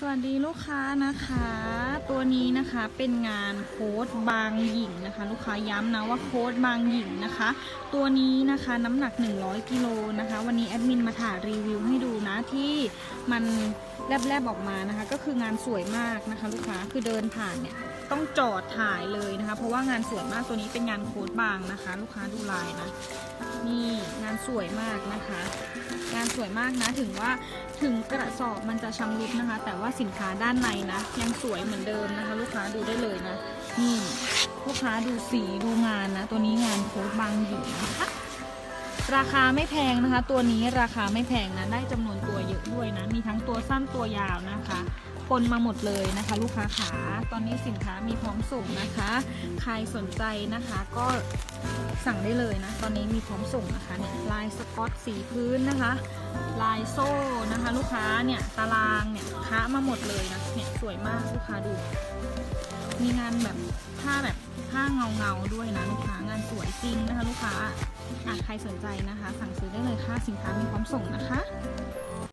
สวัสดีลูกค้านะคะ ตัวนี้นะคะเป็นงานโค้ดบางหญิงนะคะ ลูกค้าย้ำนะว่าโค้ดบางหญิงนะคะ ตัวนี้นะคะน้ำหนัก 100กิโลนะคะ วันนี้แอดมินมาถ่ายรีวิวให้ดูนะที่มันแลบๆออกมานะคะ ก็คืองานสวยมากนะคะ ลูกค้าคือเดินผ่านเนี่ยต้องจอดถ่ายเลยนะคะ เพราะว่างานสวยมากตัวนี้เป็นงานโค้ดบางนะคะ ลูกค้าดูลายนะนี่งาน สวยมากนะคะ งานสวยมากนะถึงว่าถึงกระสอบมันจะชำรุดนะคะ แต่ว่าสินค้าด้านในนะยังสวยเหมือนเดิมนะคะ ลูกค้าดูได้เลยนะนี่ลูกค้าดูสีดูงานนะ ตัวนี้งานโค้ดบางอยู่นะคะราคาไม่แพงนะคะ ตัวนี้ราคาไม่แพงนะได้จำนวนตัวเยอะด้วยนะ มีทั้งตัวสั้นตัวยาวนะคะ ปนมาหมดเลยนะคะ ลูกค้าขาตอนนี้สินค้ามีพร้อมส่งนะคะ ใครสนใจนะคะก็สั่งได้เลยนะ ตอนนี้มีพร้อมส่งนะคะเนี่ยลายสกอตสีพื้นนะคะ ลายโซ่นะคะ ลูกค้าเนี่ยตารางเนี่ยค้ามาหมดเลยนะเนี่ยสวยมากลูกค้าดู มีงานแบบผ้าแบบผ้าเงาเงาด้วยนะลูกค้างานสวยจริงนะคะ ลูกค้าอะใครสนใจนะคะ สั่งซื้อได้เลยค่ะสินค้ามีพร้อมส่งนะคะ